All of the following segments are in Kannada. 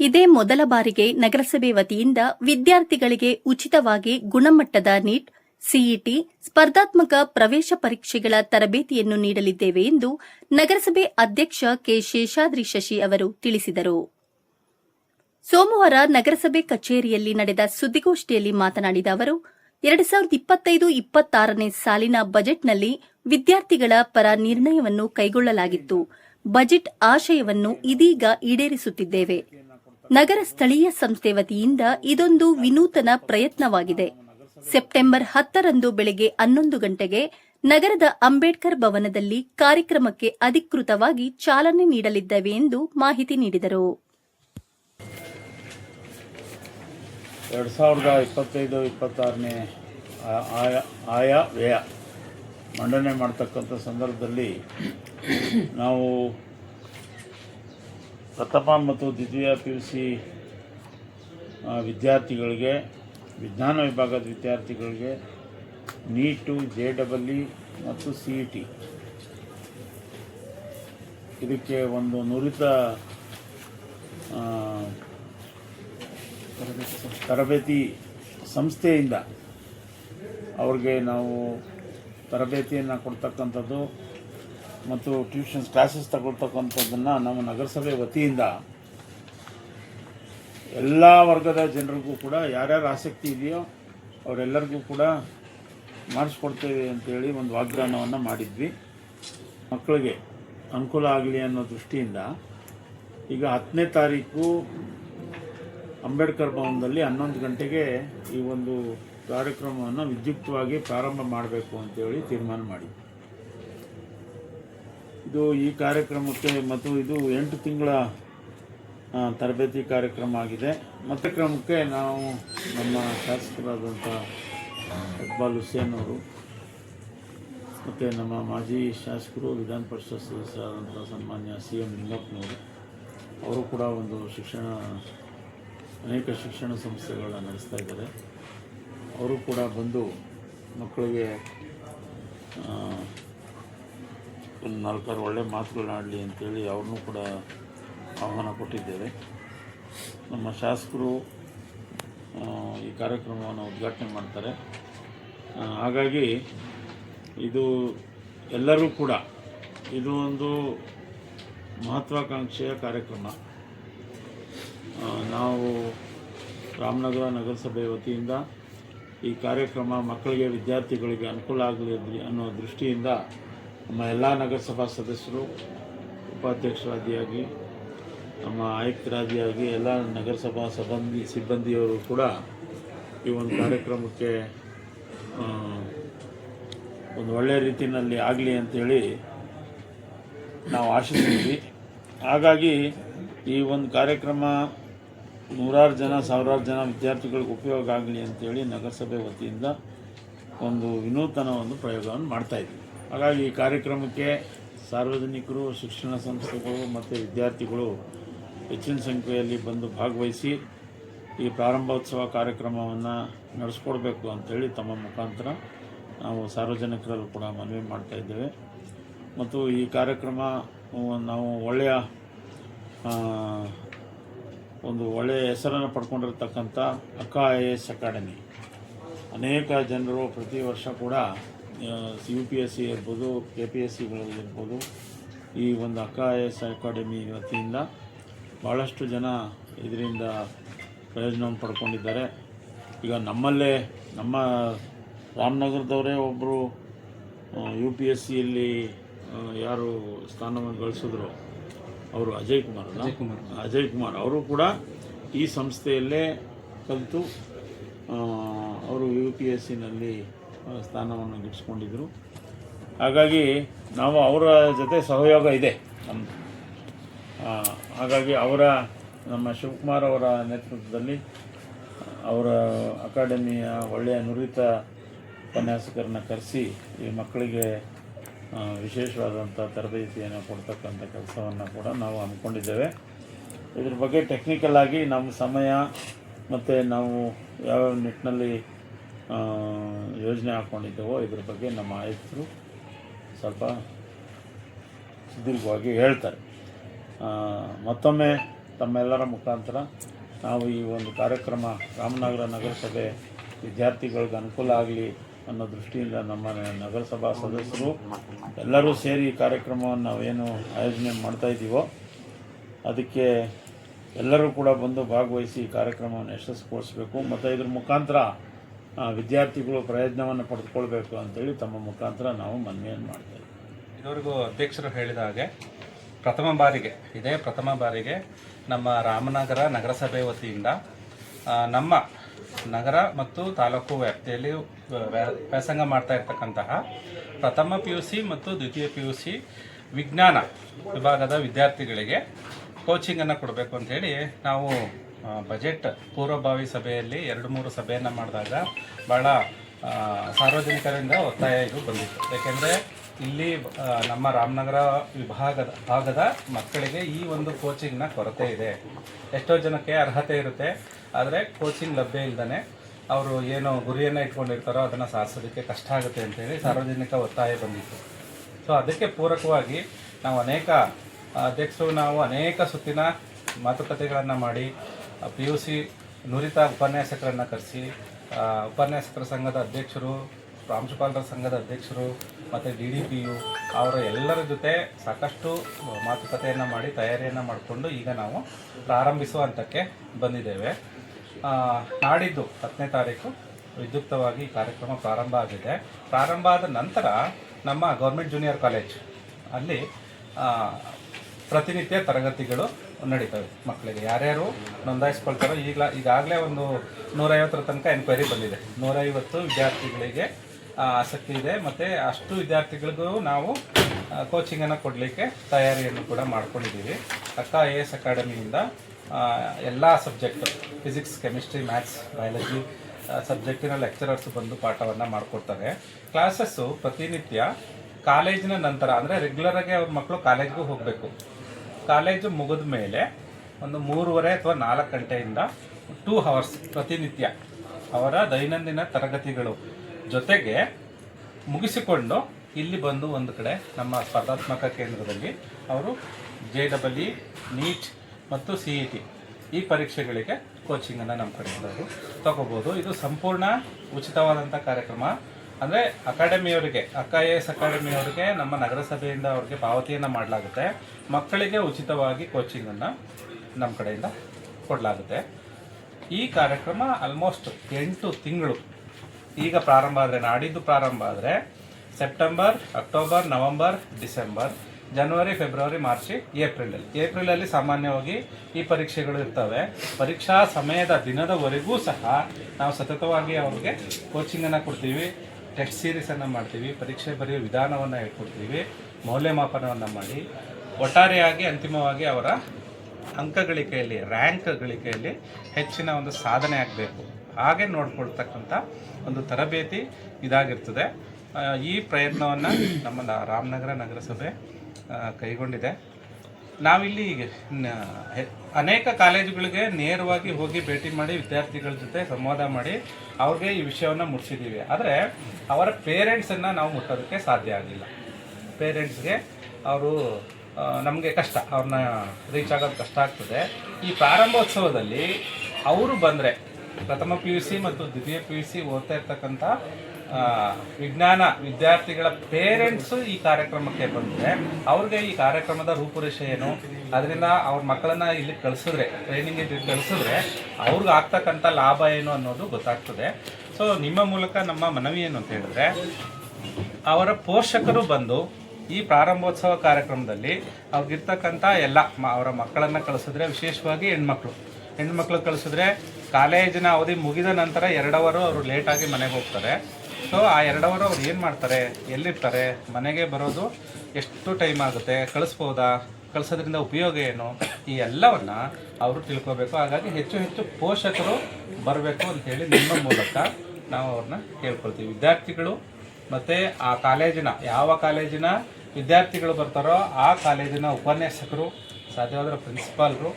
ಇದೇ ಮೊದಲ ಬಾರಿಗೆ ನಗರಸಭೆ ವತಿಯಿಂದ ವಿದ್ಯಾರ್ಥಿಗಳಿಗೆ ಉಚಿತವಾಗಿ ಗುಣಮಟ್ಟದ ನೀಟ್ ಸಿಇಟಿ ಸ್ಪರ್ಧಾತ್ಮಕ ಪ್ರವೇಶ ಪರೀಕ್ಷೆಗಳ ತರಬೇತಿಯನ್ನು ನೀಡಲಿದ್ದೇವೆ ಎಂದು ನಗರಸಭೆ ಅಧ್ಯಕ್ಷ ಕೆ ಶೇಷಾದ್ರಿ ಶಶಿ ಅವರು ತಿಳಿಸಿದರು. ಸೋಮವಾರ ನಗರಸಭೆ ಕಚೇರಿಯಲ್ಲಿ ನಡೆದ ಸುದ್ದಿಗೋಷ್ಠಿಯಲ್ಲಿ ಮಾತನಾಡಿದ ಅವರು, ಎರಡು ಸಾವಿರದ ಇಪ್ಪತ್ತೈದು ಇಪ್ಪತ್ತಾರನೇ ಸಾಲಿನ ಬಜೆಟ್ನಲ್ಲಿ ವಿದ್ಯಾರ್ಥಿಗಳ ಪರ ನಿರ್ಣಯವನ್ನು ಕೈಗೊಳ್ಳಲಾಗಿತ್ತು. ಬಜೆಟ್ ಆಶಯವನ್ನು ಇದೀಗ ಈಡೇರಿಸುತ್ತಿದ್ದೇವೆ. ನಗರ ಸ್ಥಳೀಯ ಸಂಸ್ಥೆ ವತಿಯಿಂದ ಇದೊಂದು ವಿನೂತನ ಪ್ರಯತ್ನವಾಗಿದೆ. ಸೆಪ್ಟೆಂಬರ್ ಹತ್ತರಂದು ಬೆಳಗ್ಗೆ ಹನ್ನೊಂದು ಗಂಟೆಗೆ ನಗರದ ಅಂಬೇಡ್ಕರ್ ಭವನದಲ್ಲಿ ಕಾರ್ಯಕ್ರಮಕ್ಕೆ ಅಧಿಕೃತವಾಗಿ ಚಾಲನೆ ನೀಡಲಿದ್ದೇವೆ ಎಂದು ಮಾಹಿತಿ ನೀಡಿದರು. ಮಂಡನೆ ಮಾಡ್ತಕ್ಕಂಥ ಸಂದರ್ಭದಲ್ಲಿ ನಾವು ಪ್ರಥಮ ಮತ್ತು ದ್ವಿತೀಯ ಪಿ ಯು ಸಿ ವಿದ್ಯಾರ್ಥಿಗಳಿಗೆ, ವಿಜ್ಞಾನ ವಿಭಾಗದ ವಿದ್ಯಾರ್ಥಿಗಳಿಗೆ ನೀಟು, ಜೆ ಡಬಲ್ ಇ ಮತ್ತು ಸಿ ಇ ಟಿ. ಇದಕ್ಕೆ ಒಂದು ನುರಿತ ತರಬೇತಿ ಸಂಸ್ಥೆಯಿಂದ ಅವ್ರಿಗೆ ನಾವು ತರಬೇತಿಯನ್ನು ಕೊಡ್ತಕ್ಕಂಥದ್ದು ಮತ್ತು ಟ್ಯೂಷನ್ಸ್ ಕ್ಲಾಸಸ್ ತಗೊಳ್ತಕ್ಕಂಥದ್ದನ್ನು ನಮ್ಮ ನಗರಸಭೆ ವತಿಯಿಂದ ಎಲ್ಲ ವರ್ಗದ ಜನರಿಗೂ ಕೂಡ ಯಾರ್ಯಾರು ಆಸಕ್ತಿ ಇದೆಯೋ ಅವರೆಲ್ಲರಿಗೂ ಕೂಡ ಮಾಡಿಸ್ಕೊಡ್ತೇವೆ ಅಂತೇಳಿ ಒಂದು ವಾಗ್ದಾನವನ್ನು ಮಾಡಿದ್ವಿ. ಮಕ್ಕಳಿಗೆ ಅನುಕೂಲ ಆಗಲಿ ಅನ್ನೋ ದೃಷ್ಟಿಯಿಂದ ಈಗ ಹತ್ತನೇ ತಾರೀಕು ಅಂಬೇಡ್ಕರ್ ಭವನದಲ್ಲಿ ಹನ್ನೊಂದು ಗಂಟೆಗೆ ಈ ಒಂದು ಕಾರ್ಯಕ್ರಮವನ್ನು ವಿದ್ಯುಕ್ತವಾಗಿ ಪ್ರಾರಂಭ ಮಾಡಬೇಕು ಅಂತೇಳಿ ತೀರ್ಮಾನ ಮಾಡಿದ್ವಿ. ಇದು ಈ ಕಾರ್ಯಕ್ರಮಕ್ಕೆ ಮತ್ತು ಇದು ಎಂಟು ತಿಂಗಳ ತರಬೇತಿ ಕಾರ್ಯಕ್ರಮ ಆಗಿದೆ. ಮತ್ತು ಕ್ರಮಕ್ಕೆ ನಾವು ನಮ್ಮ ಶಾಸಕರಾದಂಥ ಇಕ್ಬಾಲ್ ಹುಸೇನ್ ಅವರು ಮತ್ತು ನಮ್ಮ ಮಾಜಿ ಶಾಸಕರು, ವಿಧಾನ ಪರಿಷತ್ ಸದಸ್ಯರಾದಂಥ ಸನ್ಮಾನ್ಯ ಸಿ ಎಂ ಲಿಂಗಪ್ಪನವರು, ಅವರು ಕೂಡ ಒಂದು ಶಿಕ್ಷಣ, ಅನೇಕ ಶಿಕ್ಷಣ ಸಂಸ್ಥೆಗಳನ್ನ ನಡೆಸ್ತಾ ಇದ್ದಾರೆ. ಅವರು ಕೂಡ ಬಂದು ಮಕ್ಕಳಿಗೆ ಒಂದು ನಾಲ್ಕಾರು ಒಳ್ಳೆ ಮಾತುಗಳನ್ನಾಡಲಿ ಅಂತೇಳಿ ಅವ್ರನ್ನೂ ಕೂಡ ಆಹ್ವಾನ ಕೊಟ್ಟಿದ್ದೇವೆ. ನಮ್ಮ ಶಾಸಕರು ಈ ಕಾರ್ಯಕ್ರಮವನ್ನು ಉದ್ಘಾಟನೆ ಮಾಡ್ತಾರೆ. ಹಾಗಾಗಿ ಇದು ಎಲ್ಲರೂ ಕೂಡ ಇದು ಒಂದು ಮಹತ್ವಾಕಾಂಕ್ಷೆಯ ಕಾರ್ಯಕ್ರಮ. ನಾವು ರಾಮನಗರ ನಗರಸಭೆ ವತಿಯಿಂದ ಈ ಕಾರ್ಯಕ್ರಮ ಮಕ್ಕಳಿಗೆ, ವಿದ್ಯಾರ್ಥಿಗಳಿಗೆ ಅನುಕೂಲ ಆಗಲಿ ಅನ್ನೋ ದೃಷ್ಟಿಯಿಂದ ನಮ್ಮ ಎಲ್ಲ ನಗರಸಭಾ ಸದಸ್ಯರು, ಉಪಾಧ್ಯಕ್ಷರಾದಿಯಾಗಿ, ನಮ್ಮ ಆಯುಕ್ತರಾದಿಯಾಗಿ, ಎಲ್ಲ ನಗರಸಭಾ ಸಬಂಧಿ ಸಿಬ್ಬಂದಿಯವರು ಕೂಡ ಈ ಒಂದು ಕಾರ್ಯಕ್ರಮಕ್ಕೆ ಒಂದು ಒಳ್ಳೆಯ ರೀತಿಯಲ್ಲಿ ಆಗಲಿ ಅಂಥೇಳಿ ನಾವು ಆಶಿಸಿದ್ವಿ ಹಾಗಾಗಿ ಈ ಒಂದು ಕಾರ್ಯಕ್ರಮ ನೂರಾರು ಜನ, ಸಾವಿರಾರು ಜನ ವಿದ್ಯಾರ್ಥಿಗಳಿಗೆ ಉಪಯೋಗ ಆಗಲಿ ಅಂತೇಳಿ ನಗರಸಭೆ ವತಿಯಿಂದ ಒಂದು ವಿನೂತನ ಒಂದು ಪ್ರಯೋಗವನ್ನು ಮಾಡ್ತಾಯಿದ್ವಿ ಹಾಗಾಗಿ ಈ ಕಾರ್ಯಕ್ರಮಕ್ಕೆ ಸಾರ್ವಜನಿಕರು, ಶಿಕ್ಷಣ ಸಂಸ್ಥೆಗಳು ಮತ್ತು ವಿದ್ಯಾರ್ಥಿಗಳು ಹೆಚ್ಚಿನ ಸಂಖ್ಯೆಯಲ್ಲಿ ಬಂದು ಭಾಗವಹಿಸಿ ಈ ಪ್ರಾರಂಭೋತ್ಸವ ಕಾರ್ಯಕ್ರಮವನ್ನು ನಡೆಸ್ಕೊಡ್ಬೇಕು ಅಂಥೇಳಿ ತಮ್ಮ ಮುಖಾಂತರ ನಾವು ಸಾರ್ವಜನಿಕರಲ್ಲೂ ಕೂಡ ಮನವಿ ಮಾಡ್ತಾ ಇದ್ದೇವೆ. ಮತ್ತು ಈ ಕಾರ್ಯಕ್ರಮ ನಾವು ಒಳ್ಳೆಯ ಒಂದು ಒಳ್ಳೆಯ ಹೆಸರನ್ನು ಪಡ್ಕೊಂಡಿರ್ತಕ್ಕಂಥ ಅಕ್ಕ ಐ ಎಸ್ ಅಕಾಡೆಮಿ. ಅನೇಕ ಜನರು ಪ್ರತಿ ವರ್ಷ ಕೂಡ ಯು ಪಿ ಎಸ್ ಸಿ ಇರ್ಬೋದು ಕೆ ಪಿ ಎಸ್ ಸಿಗಳಿರ್ಬೋದು ಈ ಒಂದು ಅಕ್ಕ ಐ ಎಸ್ ಅಕಾಡೆಮಿ ವತಿಯಿಂದ ಭಾಳಷ್ಟು ಜನ ಇದರಿಂದ ಪ್ರಯೋಜನವನ್ನು ಪಡ್ಕೊಂಡಿದ್ದಾರೆ. ಈಗ ನಮ್ಮಲ್ಲೇ ನಮ್ಮ ರಾಮನಗರದವರೇ ಒಬ್ಬರು ಯು ಪಿ ಎಸ್ ಸಿಯಲ್ಲಿ ಯಾರು ಸ್ಥಾನವನ್ನು ಗಳಿಸಿದ್ರು ಅವರು ಅಜಯ್ ಕುಮಾರ್ ಅಲ್ಲ? ಅಜಯ್ ಕುಮಾರ್. ಅವರು ಕೂಡ ಈ ಸಂಸ್ಥೆಯಲ್ಲೇ ಕಲಿತು ಅವರು ಯು ಪಿ ಎಸ್ ಸಿನಲ್ಲಿ ಸ್ಥಾನವನ್ನು ಗಿಟ್ಟಿಸ್ಕೊಂಡಿದ್ದರು ಹಾಗಾಗಿ ನಾವು ಅವರ ಜೊತೆ ಸಹಯೋಗ ಇದೆ ನಮ್ಮದು ಹಾಗಾಗಿ ಅವರ, ನಮ್ಮ ಶಿವಕುಮಾರ್ ಅವರ ನೇತೃತ್ವದಲ್ಲಿ, ಅವರ ಅಕಾಡೆಮಿಯ ಒಳ್ಳೆಯ ನುರಿತ ಉಪನ್ಯಾಸಕರನ್ನ ಕರೆಸಿ ಈ ಮಕ್ಕಳಿಗೆ ವಿಶೇಷವಾದಂಥ ತರಬೇತಿಯನ್ನು ಕೊಡ್ತಕ್ಕಂಥ ಕೆಲಸವನ್ನು ಕೂಡ ನಾವು ಅಂದ್ಕೊಂಡಿದ್ದೇವೆ ಇದ್ರ ಬಗ್ಗೆ ಟೆಕ್ನಿಕಲ್ ಆಗಿ ನಮ್ಮ ಸಮಯ ಮತ್ತು ನಾವು ಯಾವ್ಯಾವ ನಿಟ್ಟಿನಲ್ಲಿ ಯೋಜನೆ ಹಾಕ್ಕೊಂಡಿದ್ದೇವೋ ಇದ್ರ ಬಗ್ಗೆ ನಮ್ಮ ಆಯುಕ್ತರು ಸ್ವಲ್ಪ ಸುದೀರ್ಘವಾಗಿ ಹೇಳ್ತಾರೆ. ಮತ್ತೊಮ್ಮೆ ತಮ್ಮೆಲ್ಲರ ಮುಖಾಂತರ ನಾವು ಈ ಒಂದು ಕಾರ್ಯಕ್ರಮ ರಾಮನಗರ ನಗರಸಭೆ ವಿದ್ಯಾರ್ಥಿಗಳಿಗೆ ಅನುಕೂಲ ಆಗಲಿ ಅನ್ನೋ ದೃಷ್ಟಿಯಿಂದ ನಮ್ಮ ನಗರಸಭಾ ಸದಸ್ಯರು ಎಲ್ಲರೂ ಸೇರಿ ಈ ಕಾರ್ಯಕ್ರಮವನ್ನು ನಾವೇನು ಆಯೋಜನೆ ಮಾಡ್ತಾ ಇದ್ದೀವೋ ಅದಕ್ಕೆ ಎಲ್ಲರೂ ಕೂಡ ಬಂದು ಭಾಗವಹಿಸಿ ಈ ಕಾರ್ಯಕ್ರಮವನ್ನು ಯಶಸ್ವಿಗೊಳಿಸಬೇಕು. ಮತ್ತು ಇದ್ರ ಮುಖಾಂತರ ವಿದ್ಯಾರ್ಥಿಗಳು ಪ್ರಯತ್ನವನ್ನು ಪಡೆದುಕೊಳ್ಬೇಕು ಅಂತೇಳಿ ತಮ್ಮ ಮುಖಾಂತರ ನಾವು ಮನವಿಯನ್ನು ಮಾಡ್ತೇವೆ ಇದುವರೆಗೂ ಅಧ್ಯಕ್ಷರು ಹೇಳಿದ ಹಾಗೆ ಪ್ರಥಮ ಬಾರಿಗೆ, ಇದೇ ಪ್ರಥಮ ಬಾರಿಗೆ ನಮ್ಮ ರಾಮನಗರ ನಗರಸಭೆ ವತಿಯಿಂದ ನಮ್ಮ ನಗರ ಮತ್ತು ತಾಲೂಕು ವ್ಯಾಪ್ತಿಯಲ್ಲಿ ವ್ಯಾ- ವ್ಯಾಸಂಗ ಮಾಡ್ತಾ ಇರ್ತಕ್ಕಂತಹ ಪ್ರಥಮ ಪಿ ಯು ಸಿ ಮತ್ತು ದ್ವಿತೀಯ ಪಿ ಯು ಸಿ ವಿಜ್ಞಾನ ವಿಭಾಗದ ವಿದ್ಯಾರ್ಥಿಗಳಿಗೆ ಕೋಚಿಂಗನ್ನು ಕೊಡಬೇಕು ಅಂತೇಳಿ ನಾವು ಬಜೆಟ್ ಪೂರ್ವಭಾವಿ ಸಭೆಯಲ್ಲಿ ಎರಡು ಮೂರು ಸಭೆಯನ್ನು ಮಾಡಿದಾಗ ಭಾಳ ಸಾರ್ವಜನಿಕರಿಂದ ಒತ್ತಾಯ ಇದು ಬಂದಿತ್ತು. ಏಕೆಂದರೆ ಇಲ್ಲಿ ನಮ್ಮ ರಾಮನಗರ ವಿಭಾಗದ, ಭಾಗದ ಮಕ್ಕಳಿಗೆ ಈ ಒಂದು ಕೋಚಿಂಗ್ನ ಕೊರತೆ ಇದೆ. ಎಷ್ಟೋ ಜನಕ್ಕೆ ಅರ್ಹತೆ ಇರುತ್ತೆ, ಆದರೆ ಕೋಚಿಂಗ್ ಲಭ್ಯ ಇಲ್ಲದೇ ಅವರು ಏನು ಗುರಿಯನ್ನು ಇಟ್ಕೊಂಡಿರ್ತಾರೋ ಅದನ್ನು ಸಾಧಿಸೋದಕ್ಕೆ ಕಷ್ಟ ಆಗುತ್ತೆ ಅಂತೇಳಿ ಸಾರ್ವಜನಿಕ ಒತ್ತಾಯ ಬಂದಿತ್ತು. ಸೊ ಅದಕ್ಕೆ ಪೂರಕವಾಗಿ ನಾವು ಅನೇಕ, ಅಧ್ಯಕ್ಷರು ನಾವು ಅನೇಕ ಸುತ್ತಿನ ಮಾತುಕತೆಗಳನ್ನು ಮಾಡಿ ಪಿ ಯು ಸಿ ನುರಿತ ಉಪನ್ಯಾಸಕರನ್ನು ಕರೆಸಿ ಉಪನ್ಯಾಸಕರ ಸಂಘದ ಅಧ್ಯಕ್ಷರು, ಪ್ರಾಂಶುಪಾಲರ ಸಂಘದ ಅಧ್ಯಕ್ಷರು, ಮತ್ತು ಡಿ ಡಿ ಪಿ ಯು, ಅವರ ಎಲ್ಲರ ಜೊತೆ ಸಾಕಷ್ಟು ಮಾತುಕತೆಯನ್ನು ಮಾಡಿ, ತಯಾರಿಯನ್ನು ಮಾಡಿಕೊಂಡು ಈಗ ನಾವು ಪ್ರಾರಂಭಿಸುವ ಹಂತಕ್ಕೆ ಬಂದಿದ್ದೇವೆ ನಾಡಿದ್ದು ಹತ್ತನೇ ತಾರೀಕು ವಿದ್ಯುಕ್ತವಾಗಿ ಕಾರ್ಯಕ್ರಮ ಪ್ರಾರಂಭ ಆಗಿದೆ. ಪ್ರಾರಂಭ ಆದ ನಂತರ ನಮ್ಮ ಗೌರ್ಮೆಂಟ್ ಜೂನಿಯರ್ ಕಾಲೇಜ್ ಅಲ್ಲಿ ಪ್ರತಿನಿತ್ಯ ತರಗತಿಗಳು ನಡೀತವೆ ಮಕ್ಕಳಿಗೆ. ಯಾರ್ಯಾರು ನೋಂದಾಯಿಸ್ಕೊಳ್ತಾರೋ ಈಗ ಈಗಾಗಲೇ ಒಂದು ನೂರೈವತ್ತರ ತನಕ ಎನ್ಕ್ವೈರಿ ಬಂದಿದೆ. ನೂರೈವತ್ತು ವಿದ್ಯಾರ್ಥಿಗಳಿಗೆ ಆಸಕ್ತಿ ಇದೆ ಮತ್ತು ಅಷ್ಟು ವಿದ್ಯಾರ್ಥಿಗಳಿಗೂ ನಾವು ಕೋಚಿಂಗನ್ನು ಕೊಡಲಿಕ್ಕೆ ತಯಾರಿಯನ್ನು ಕೂಡ ಮಾಡ್ಕೊಂಡಿದ್ದೀವಿ. ಅಕ್ಕ, ಎ, ಎಸ್ ಅಕಾಡೆಮಿಯಿಂದ ಎಲ್ಲ subject physics chemistry maths biology ಸಬ್ಜೆಕ್ಟಿನ lecturers ಬಂದು ಪಾಠವನ್ನು ಮಾಡಿಕೊಡ್ತಾರೆ. ಕ್ಲಾಸಸ್ಸು ಪ್ರತಿನಿತ್ಯ ಕಾಲೇಜಿನ ನಂತರ, ಅಂದರೆ ರೆಗ್ಯುಲರಾಗಿ ಅವ್ರ ಮಕ್ಕಳು ಕಾಲೇಜ್ಗೂ ಹೋಗಬೇಕು. ಕಾಲೇಜು ಮುಗಿದ ಮೇಲೆ ಒಂದು ಮೂರುವರೆ ಅಥವಾ ನಾಲ್ಕು ಗಂಟೆಯಿಂದ ಟೂ ಅವರ್ಸ್ ಪ್ರತಿನಿತ್ಯ ಅವರ ದೈನಂದಿನ ತರಗತಿಗಳು ಜೊತೆಗೆ ಮುಗಿಸಿಕೊಂಡು ಇಲ್ಲಿ ಬಂದು ಒಂದು ಕಡೆ ನಮ್ಮ ಸ್ಪರ್ಧಾತ್ಮಕ ಕೇಂದ್ರದಲ್ಲಿ ಅವರು ಜೆ ಡಬಲ್ ಇ ನೀಟ್ ಮತ್ತು ಸಿ ಇ ಟಿ ಈ ಪರೀಕ್ಷೆಗಳಿಗೆ ಕೋಚಿಂಗನ್ನು ನಮ್ಮ ಕಡೆಯಿಂದ ಅವರು ತಗೋಬೋದು. ಇದು ಸಂಪೂರ್ಣ ಉಚಿತವಾದಂಥ ಕಾರ್ಯಕ್ರಮ. ಅಂದರೆ ಅಕಾಡೆಮಿಯವರಿಗೆ ಅಕ್ಕ ಎ ಎಸ್ ಅಕಾಡೆಮಿಯವರಿಗೆ, ನಮ್ಮ ನಗರಸಭೆಯಿಂದ ಅವ್ರಿಗೆ ಪಾವತಿಯನ್ನು ಮಾಡಲಾಗುತ್ತೆ. ಮಕ್ಕಳಿಗೆ ಉಚಿತವಾಗಿ ಕೋಚಿಂಗನ್ನು ನಮ್ಮ ಕಡೆಯಿಂದ ಕೊಡಲಾಗುತ್ತೆ. ಈ ಕಾರ್ಯಕ್ರಮ ಆಲ್ಮೋಸ್ಟ್ ಎಂಟು ತಿಂಗಳು. ಈಗ ಪ್ರಾರಂಭ ಆದರೆ, ನಾಡಿದ್ದು ಪ್ರಾರಂಭ ಆದರೆ ಸೆಪ್ಟೆಂಬರ್ ಅಕ್ಟೋಬರ್ ನವೆಂಬರ್ ಡಿಸೆಂಬರ್ ಜನವರಿ ಫೆಬ್ರವರಿ ಮಾರ್ಚ್ ಏಪ್ರಿಲಲ್ಲಿ ಏಪ್ರಿಲಲ್ಲಿ ಸಾಮಾನ್ಯವಾಗಿ ಈ ಪರೀಕ್ಷೆಗಳು ಇರ್ತವೆ. ಪರೀಕ್ಷಾ ಸಮಯದ ದಿನದವರೆಗೂ ಸಹ ನಾವು ಸತತವಾಗಿ ಅವ್ರಿಗೆ ಕೋಚಿಂಗನ್ನು ಕೊಡ್ತೀವಿ. ಟೆಸ್ಟ್ ಸೀರೀಸನ್ನು ಮಾಡ್ತೀವಿ, ಪರೀಕ್ಷೆ ಬರೆಯುವ ವಿಧಾನವನ್ನು ಹೇಳ್ಕೊಡ್ತೀವಿ, ಮೌಲ್ಯಮಾಪನವನ್ನು ಮಾಡಿ, ಒಟ್ಟಾರೆಯಾಗಿ ಅಂತಿಮವಾಗಿ ಅವರ ಅಂಕ ಗಳಿಕೆಯಲ್ಲಿ ರ್ಯಾಂಕ್ ಗಳಿಕೆಯಲ್ಲಿ ಹೆಚ್ಚಿನ ಒಂದು ಸಾಧನೆ ಆಗಬೇಕು. ಹಾಗೆ ನೋಡ್ಕೊಳ್ತಕ್ಕಂಥ ಒಂದು ತರಬೇತಿ ಇದಾಗಿರ್ತದೆ. ಈ ಪ್ರಯತ್ನವನ್ನು ನಮ್ಮ ರಾಮನಗರ ನಗರಸಭೆ ಕೈಗೊಂಡಿದೆ. ನಾವಿಲ್ಲಿ ಅನೇಕ ಕಾಲೇಜುಗಳಿಗೆ ನೇರವಾಗಿ ಹೋಗಿ ಭೇಟಿ ಮಾಡಿ ವಿದ್ಯಾರ್ಥಿಗಳ ಜೊತೆ ಸಂವಾದ ಮಾಡಿ ಅವ್ರಿಗೆ ಈ ವಿಷಯವನ್ನು ಮುಟ್ಟಿಸಿದ್ದೀವಿ ಆದರೆ ಅವರ ಪೇರೆಂಟ್ಸನ್ನು ನಾವು ಮುಟ್ಟೋದಕ್ಕೆ ಸಾಧ್ಯ ಆಗಿಲ್ಲ ಪೇರೆಂಟ್ಸ್ಗೆ ಅವರು ನಮಗೆ ಕಷ್ಟ, ಅವ್ರನ್ನ ರೀಚ್ ಆಗೋದು ಕಷ್ಟ ಆಗ್ತದೆ. ಈ ಪ್ರಾರಂಭೋತ್ಸವದಲ್ಲಿ ಅವರು ಬಂದರೆ ಪ್ರಥಮ ಪಿ ಯು ಸಿ ಮತ್ತು ದ್ವಿತೀಯ ಪಿ ಯು ಸಿ ಓದ್ತಾ ಇರ್ತಕ್ಕಂಥ ವಿಜ್ಞಾನ ವಿದ್ಯಾರ್ಥಿಗಳ ಪೇರೆಂಟ್ಸು ಈ ಕಾರ್ಯಕ್ರಮಕ್ಕೆ ಬಂದರೆ ಅವ್ರಿಗೆ ಈ ಕಾರ್ಯಕ್ರಮದ ರೂಪುರೇಷೆ ಏನು? ಅದರಿಂದ ಅವ್ರ ಮಕ್ಕಳನ್ನ ಇಲ್ಲಿ ಕಳಿಸಿದ್ರೆ ಟ್ರೈನಿಂಗ್ ಕಳಿಸಿದ್ರೆ ಅವ್ರಿಗೆ ಆಗ್ತಕ್ಕಂಥ ಲಾಭ ಏನು ಅನ್ನೋದು ಗೊತ್ತಾಗ್ತದೆ. ಸೊ ನಿಮ್ಮ ಮೂಲಕ ನಮ್ಮ ಮನವಿ ಏನು ಅಂತ ಹೇಳಿದ್ರೆ, ಅವರ ಪೋಷಕರು ಬಂದು ಈ ಪ್ರಾರಂಭೋತ್ಸವ ಕಾರ್ಯಕ್ರಮದಲ್ಲಿ ಅವ್ರಿಗಿರ್ತಕ್ಕಂಥ ಎಲ್ಲ ಅವರ ಮಕ್ಕಳನ್ನು ಕಳಿಸಿದ್ರೆ ವಿಶೇಷವಾಗಿ ಹೆಣ್ಮಕ್ಳು. ಹೆಣ್ಮಕ್ಳು ಕಳಿಸಿದ್ರೆ ಕಾಲೇಜಿನ ಅವಧಿ ಮುಗಿದ ನಂತರ ಎರಡವರು ಅವರು ಲೇಟಾಗಿ ಮನೆಗೆ ಹೋಗ್ತಾರೆ. ಸೊ ಆ ಎರಡವರು ಅವ್ರು ಏನು ಮಾಡ್ತಾರೆ? ಎಲ್ಲಿರ್ತಾರೆ? ಮನೆಗೆ ಬರೋದು ಎಷ್ಟು ಟೈಮ್ ಆಗುತ್ತೆ? ಕಳಿಸ್ಬೋದಾ? ಕಳಿಸೋದ್ರಿಂದ ಉಪಯೋಗ ಏನು? ಈ ಎಲ್ಲವನ್ನು ಅವರು ತಿಳ್ಕೊಬೇಕು. ಹಾಗಾಗಿ ಹೆಚ್ಚು ಹೆಚ್ಚು ಪೋಷಕರು ಬರಬೇಕು ಅಂತ ಹೇಳಿ ನಿಮ್ಮ ಮೂಲಕ ನಾವು ಅವ್ರನ್ನ ಕೇಳ್ಕೊಳ್ತೀವಿ. ವಿದ್ಯಾರ್ಥಿಗಳು ಮತ್ತು ಆ ಕಾಲೇಜಿನ, ಯಾವ ಕಾಲೇಜಿನ ವಿದ್ಯಾರ್ಥಿಗಳು ಬರ್ತಾರೋ ಆ ಕಾಲೇಜಿನ ಉಪನ್ಯಾಸಕರು, ಸಾಧ್ಯವಾದರೆ ಪ್ರಿನ್ಸಿಪಾಲ್ರು,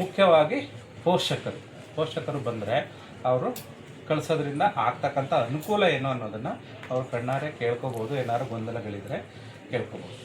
ಮುಖ್ಯವಾಗಿ ಪೋಷಕರು. ಪೋಷಕರು ಬಂದರೆ ಅವರು ಕಳಿಸೋದ್ರಿಂದ ಆಗ್ತಕ್ಕಂಥ ಅನುಕೂಲ ಏನು ಅನ್ನೋದನ್ನು ಅವ್ರು ಕಣ್ಣಾರೆ ಕೇಳ್ಕೋಬೋದು ಏನಾದ್ರು ಗೊಂದಲಗಳಿದ್ರೆ ಕೇಳ್ಕೊಬೋದು.